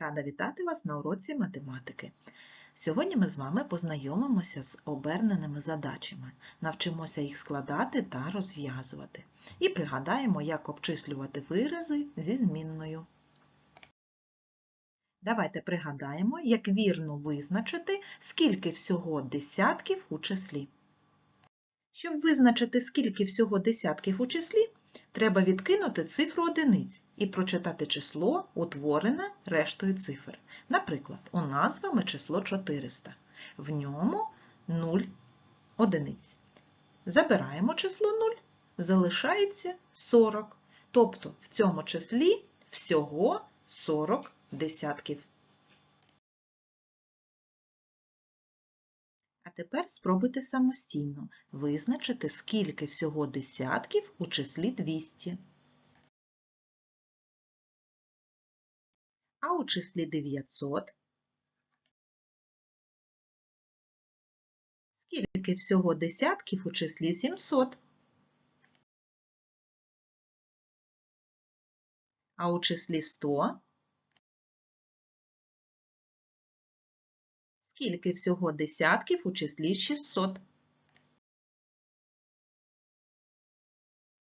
Рада вітати вас на уроці математики. Сьогодні ми з вами познайомимося з оберненими задачами, навчимося їх складати та розв'язувати. І пригадаємо, як обчислювати вирази зі змінною. Давайте пригадаємо, як вірно визначити, скільки всього десятків у числі. Щоб визначити, скільки всього десятків у числі, треба відкинути цифру одиниць і прочитати число, утворене рештою цифр. Наприклад, у нас з вами число 400. В ньому 0 одиниць. Забираємо число 0, залишається 40. Тобто в цьому числі всього 40 десятків. Тепер спробуйте самостійно визначити, скільки всього десятків у числі 200. А у числі 900 скільки всього десятків у числі 700. А у числі 100 Скільки всього десятків у числі 600?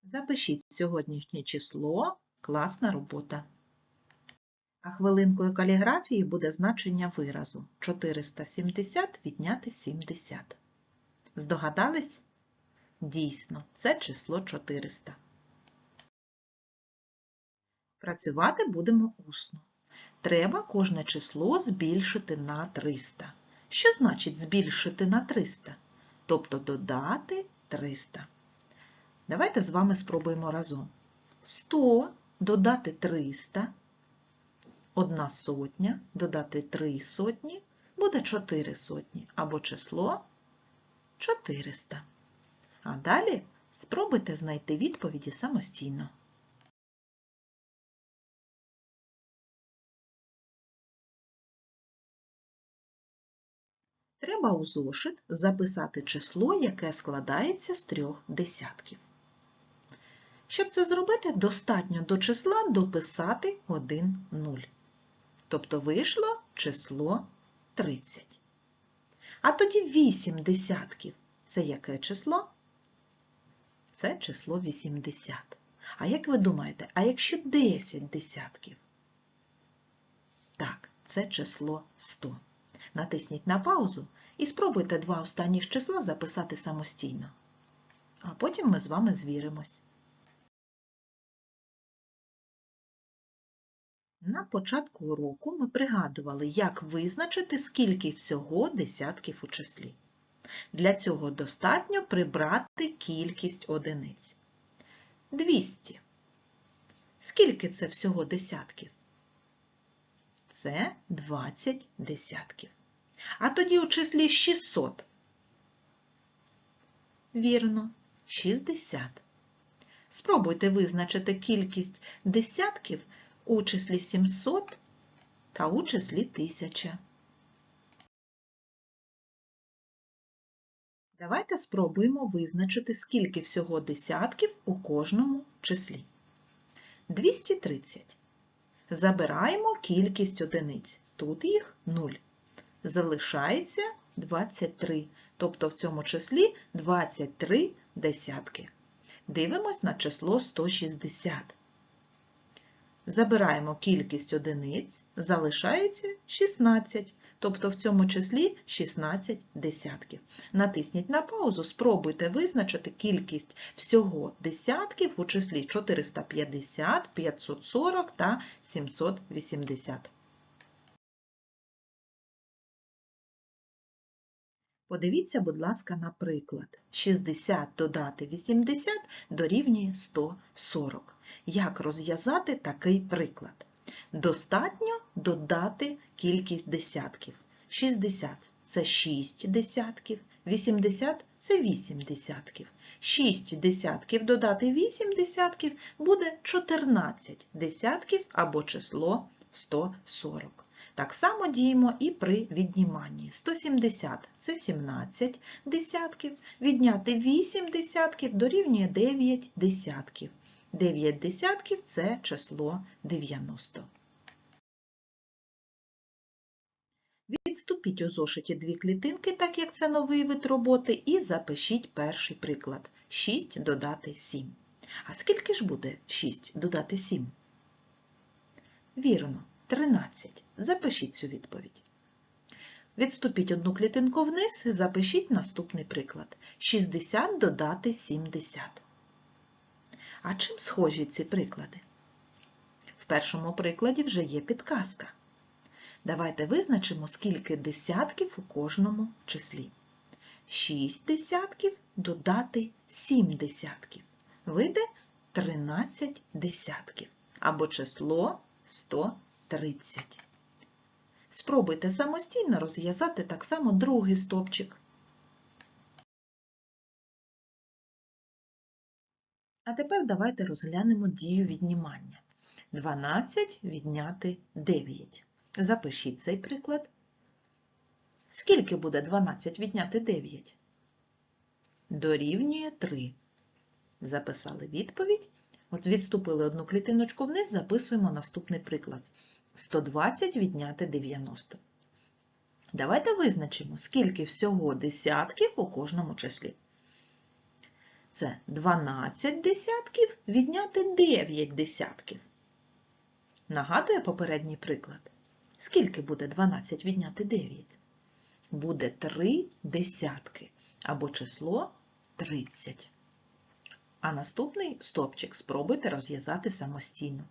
Запишіть сьогоднішнє число. Класна робота. А хвилинкою каліграфії буде значення виразу 470 відняти 70. Здогадались? Дійсно, це число 400. Працювати будемо усно. Треба кожне число збільшити на 300. Що значить збільшити на 300? Тобто додати 300. Давайте з вами спробуємо разом. 100 додати 300, 1 сотня додати 3 сотні, буде 4 сотні, або число 400. А далі спробуйте знайти відповіді самостійно. Треба у зошит записати число, яке складається з трьох десятків. Щоб це зробити, достатньо до числа дописати 1 0. Тобто вийшло число 30. А тоді 8 десятків. Це яке число? Це число 80. А як ви думаєте, а якщо 10 десятків? Так, це число 100. Натисніть на паузу і спробуйте два останніх числа записати самостійно. А потім ми з вами звіримось. На початку уроку ми пригадували, як визначити, скільки всього десятків у числі. Для цього достатньо прибрати кількість одиниць. 200. Скільки це всього десятків? Це 20 десятків. А тоді у числі 600. Вірно, 60. Спробуйте визначити кількість десятків у числі 700 та у числі 1000. Давайте спробуємо визначити, скільки всього десятків у кожному числі. 230. Забираємо кількість одиниць. Тут їх 0 залишається 23, тобто в цьому числі 23 десятки. Дивимось на число 160. Забираємо кількість одиниць, залишається 16, тобто в цьому числі 16 десятків. Натисніть на паузу, спробуйте визначити кількість всього десятків у числі 450, 540 та 780. Подивіться, будь ласка, на приклад. 60 додати 80 дорівнює 140. Як розв'язати такий приклад? Достатньо додати кількість десятків. 60 це 6 десятків, 80 це 8 десятків. 6 десятків додати 8 десятків буде 14 десятків або число 140. Так само діємо і при відніманні. 170 це 17 десятків, відняти 8 десятків дорівнює 9 десятків. 9 десятків це число 90. Відступіть у зошиті дві клітинки, так як це новий вид роботи, і запишіть перший приклад. 6 додати 7. А скільки ж буде 6 додати 7? Вірно, 13. Запишіть цю відповідь. Відступіть одну клітинку вниз і запишіть наступний приклад. 60 додати 70. А чим схожі ці приклади? В першому прикладі вже є підказка. Давайте визначимо, скільки десятків у кожному числі. 6 десятків додати 7 десятків. Вийде 13 десятків або число 130. Спробуйте самостійно розв'язати так само другий стовпчик. А тепер давайте розглянемо дію віднімання. 12 відняти 9. Запишіть цей приклад. Скільки буде 12 відняти 9? Дорівнює 3. Записали відповідь. От відступили одну клітиночку вниз, записуємо наступний приклад. 120 відняти 90. Давайте визначимо, скільки всього десятків у кожному числі. Це 12 десятків відняти 9 десятків. Нагадує попередній приклад. Скільки буде 12 відняти 9? Буде 3 десятки або число 30. А наступний стопчик спробуйте розв'язати самостійно.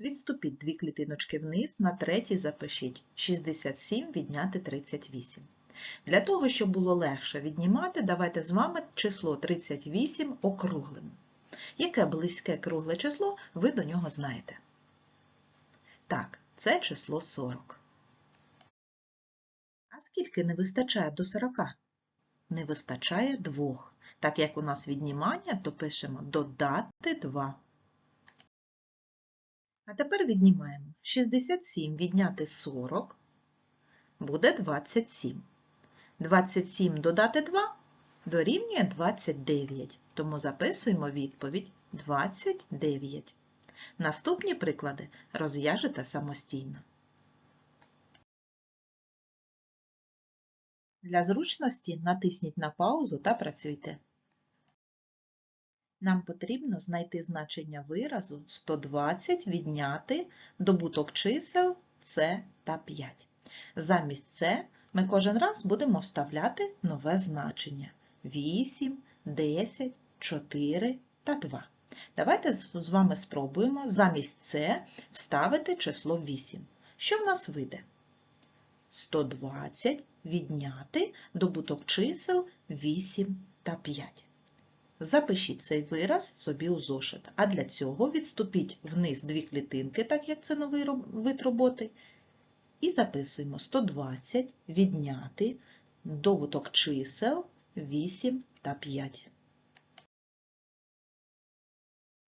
Відступіть дві клітиночки вниз, на третій запишіть 67 відняти 38. Для того, щоб було легше віднімати, давайте з вами число 38 округлимо. Яке близьке кругле число, ви до нього знаєте. Так, це число 40. А скільки не вистачає до 40? Не вистачає 2. Так як у нас віднімання, то пишемо додати 2. А тепер віднімаємо 67 відняти 40 буде 27. 27 додати 2 дорівнює 29, тому записуємо відповідь 29. Наступні приклади розв'яжете самостійно. Для зручності натисніть на паузу та працюйте. Нам потрібно знайти значення виразу 120 відняти добуток чисел С та 5. Замість С ми кожен раз будемо вставляти нове значення 8, 10, 4 та 2. Давайте з вами спробуємо замість С вставити число 8. Що в нас вийде? 120 відняти добуток чисел 8 та 5. Запишіть цей вираз собі у зошит, а для цього відступіть вниз дві клітинки, так як це новий вид роботи, і записуємо 120 відняти добуток чисел 8 та 5.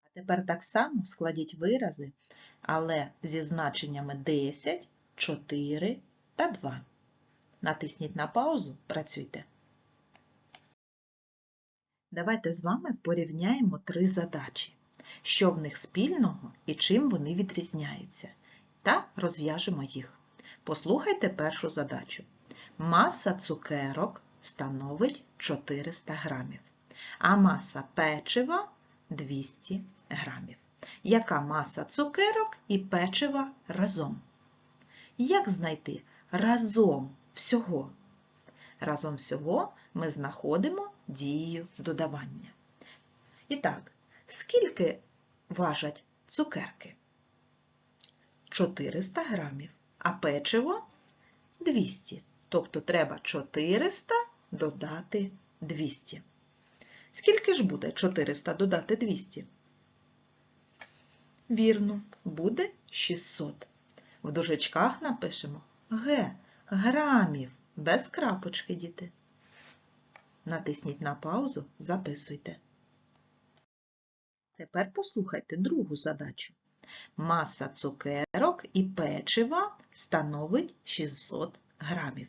А тепер так само складіть вирази, але зі значеннями 10, 4 та 2. Натисніть на паузу, працюйте. Давайте з вами порівняємо три задачі, що в них спільного і чим вони відрізняються, та розв'яжемо їх. Послухайте першу задачу. Маса цукерок становить 400 грамів, а маса печива 200 грамів. Яка маса цукерок і печива разом? Як знайти разом всього? Разом всього ми знаходимо дію додавання. І так, скільки важать цукерки? 400 грамів, а печиво 200. Тобто треба 400 додати 200. Скільки ж буде 400 додати 200? Вірно, буде 600. В дужечках напишемо Г грамів без крапочки, діти. Натисніть на паузу, записуйте. Тепер послухайте другу задачу. Маса цукерок і печива становить 600 грамів.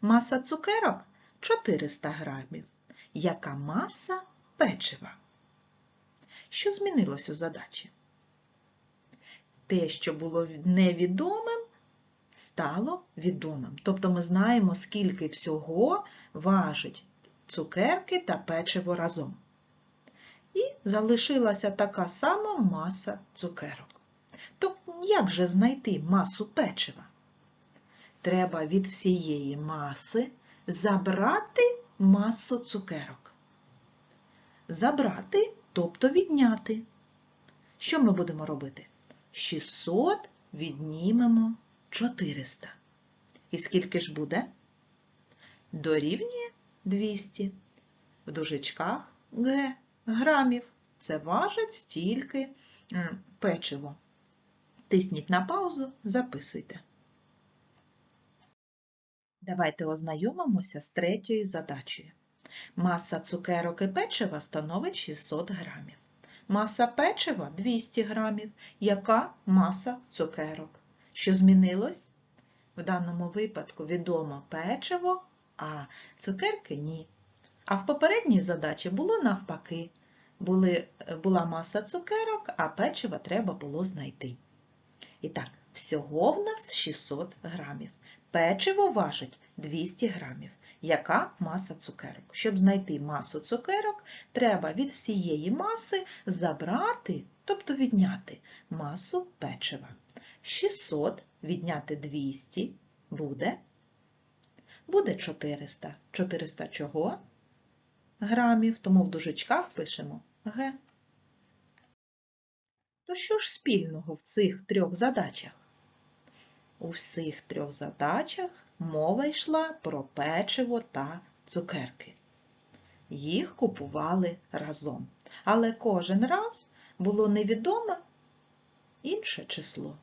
Маса цукерок 400 грамів. Яка маса печива? Що змінилось у задачі? те, що було невідомим, стало відомим. Тобто ми знаємо, скільки всього важить цукерки та печиво разом. І залишилася така сама маса цукерок. То як же знайти масу печива? Треба від всієї маси забрати масу цукерок. Забрати, тобто відняти. Що ми будемо робити? 600 віднімемо 400. І скільки ж буде? Дорівнює 200. В дужечках Г грамів. Це важить стільки печиво. Тисніть на паузу, записуйте. Давайте ознайомимося з третьою задачею. Маса цукерок і печива становить 600 грамів. Маса печива 200 грамів. Яка маса цукерок? Що змінилось? В даному випадку відомо печиво, а цукерки ні. А в попередній задачі було навпаки. Були, була маса цукерок, а печива треба було знайти. І так, всього в нас 600 грамів. Печиво важить 200 грамів. Яка маса цукерок? Щоб знайти масу цукерок, треба від всієї маси забрати, тобто відняти масу печива. 600 відняти 200 буде. Буде 400. 400 чого? Грамів, тому в дужечках пишемо Г. То що ж спільного в цих трьох задачах? У всіх трьох задачах мова йшла про печиво та цукерки. Їх купували разом, але кожен раз було невідоме інше число.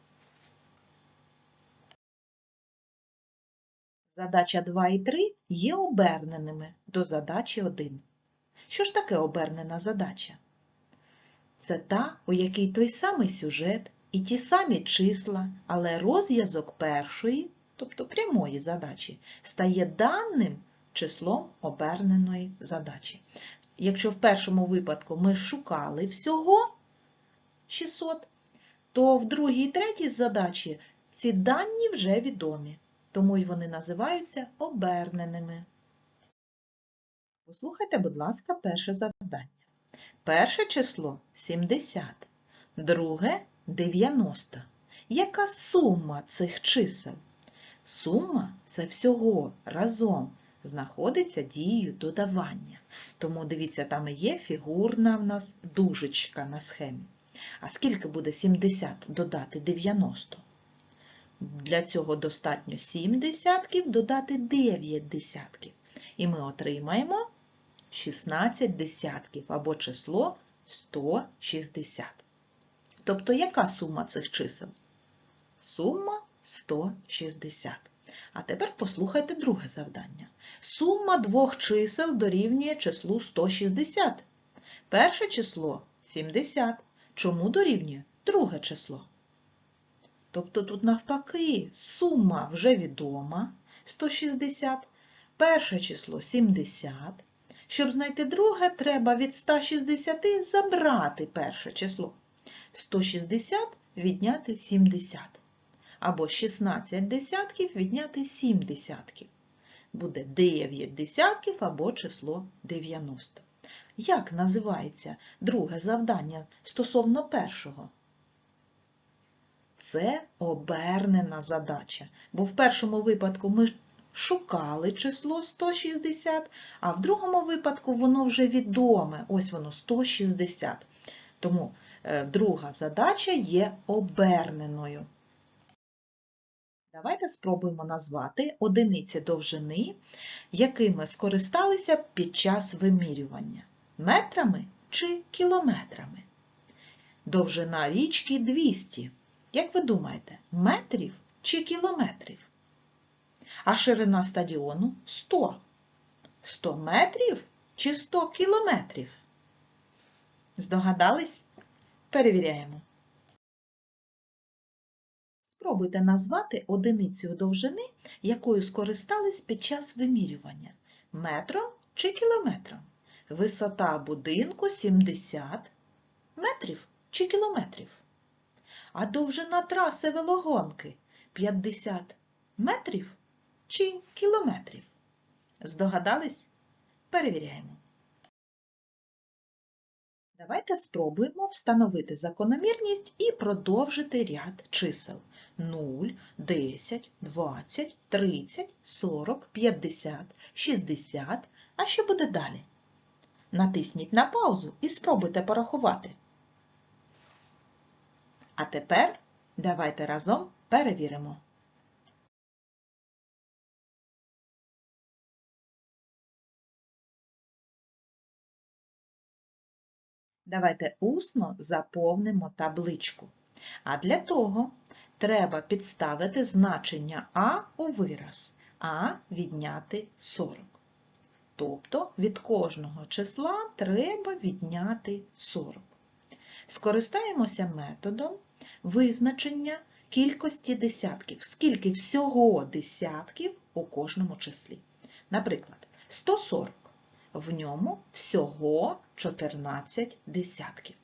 Задача 2 і 3 є оберненими до задачі 1. Що ж таке обернена задача? Це та, у якій той самий сюжет і ті самі числа, але розв'язок першої, тобто прямої задачі, стає даним числом оберненої задачі. Якщо в першому випадку ми шукали всього 600, то в другій і третій задачі ці дані вже відомі, тому й вони називаються оберненими. Послухайте, будь ласка, перше завдання. Перше число 70, друге 90. Яка сума цих чисел? Сума це всього разом знаходиться дією додавання. Тому, дивіться, там є фігурна в нас дужечка на схемі. А скільки буде 70 додати 90? Для цього достатньо 7 десятків додати 9 десятків. І ми отримаємо 16 десятків або число 160. Тобто, яка сума цих чисел? Сума 160. А тепер послухайте друге завдання. Сума двох чисел дорівнює числу 160. Перше число 70. Чому дорівнює друге число? Тобто тут навпаки сума вже відома 160. Перше число 70. Щоб знайти друге, треба від 160 забрати перше число. 160 відняти 70. Або 16 десятків відняти 7 десятків. Буде 9 десятків або число 90. Як називається друге завдання стосовно першого? Це обернена задача. Бо в першому випадку ми шукали число 160, а в другому випадку воно вже відоме. Ось воно 160. Тому е, друга задача є оберненою. Давайте спробуємо назвати одиниці довжини, якими скористалися під час вимірювання. Метрами чи кілометрами. Довжина річки 200. Як ви думаєте, метрів чи кілометрів? А ширина стадіону 100. 100 метрів чи 100 кілометрів? Здогадались? Перевіряємо. Спробуйте назвати одиницю довжини, якою скористались під час вимірювання. Метром чи кілометром? Висота будинку 70 метрів чи кілометрів. А довжина траси велогонки 50 метрів чи кілометрів? Здогадались? Перевіряємо. Давайте спробуємо встановити закономірність і продовжити ряд чисел 0, 10, 20, 30, 40, 50, 60. А що буде далі? Натисніть на паузу і спробуйте порахувати. А тепер давайте разом перевіримо. Давайте усно заповнимо табличку. А для того треба підставити значення А у вираз, А відняти 40. Тобто від кожного числа треба відняти 40. Скористаємося методом визначення кількості десятків, скільки всього десятків у кожному числі. Наприклад, 140. В ньому всього 14 десятків.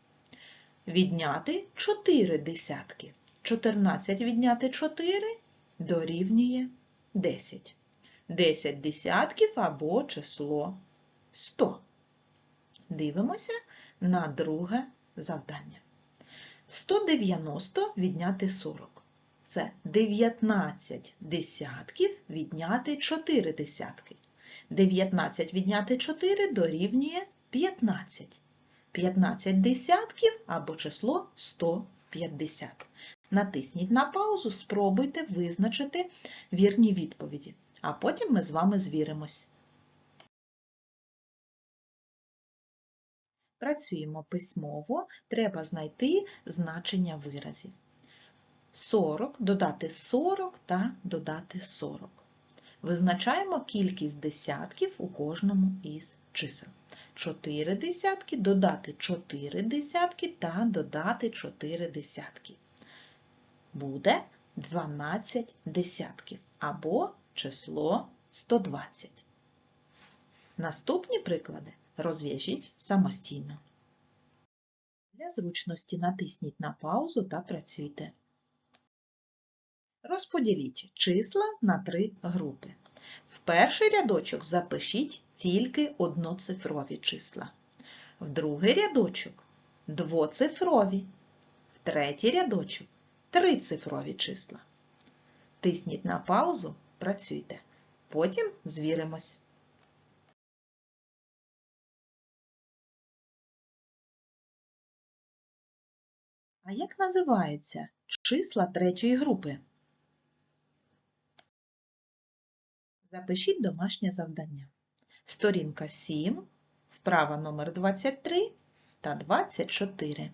Відняти 4 десятки. 14 відняти 4 дорівнює 10. 10 десятків або число 100. Дивимося на друге завдання. 190 відняти 40. Це 19 десятків відняти 4 десятки. 19 відняти 4 дорівнює 15. 15 десятків або число 150. Натисніть на паузу, спробуйте визначити вірні відповіді, а потім ми з вами звіримось. Працюємо письмово, треба знайти значення виразів. 40, додати 40 та додати 40. Визначаємо кількість десятків у кожному із чисел. 4 десятки, додати 4 десятки та додати 4 десятки. Буде 12 десятків або число 120. Наступні приклади розв'яжіть самостійно. Для зручності натисніть на паузу та працюйте. Розподіліть числа на три групи. В перший рядочок запишіть тільки одноцифрові числа. В другий рядочок двоцифрові. В третій рядочок трицифрові числа. Тисніть на паузу, працюйте. Потім звіримось. А як називаються числа третьої групи? Запишіть домашнє завдання. Сторінка 7, вправа номер 23 та 24.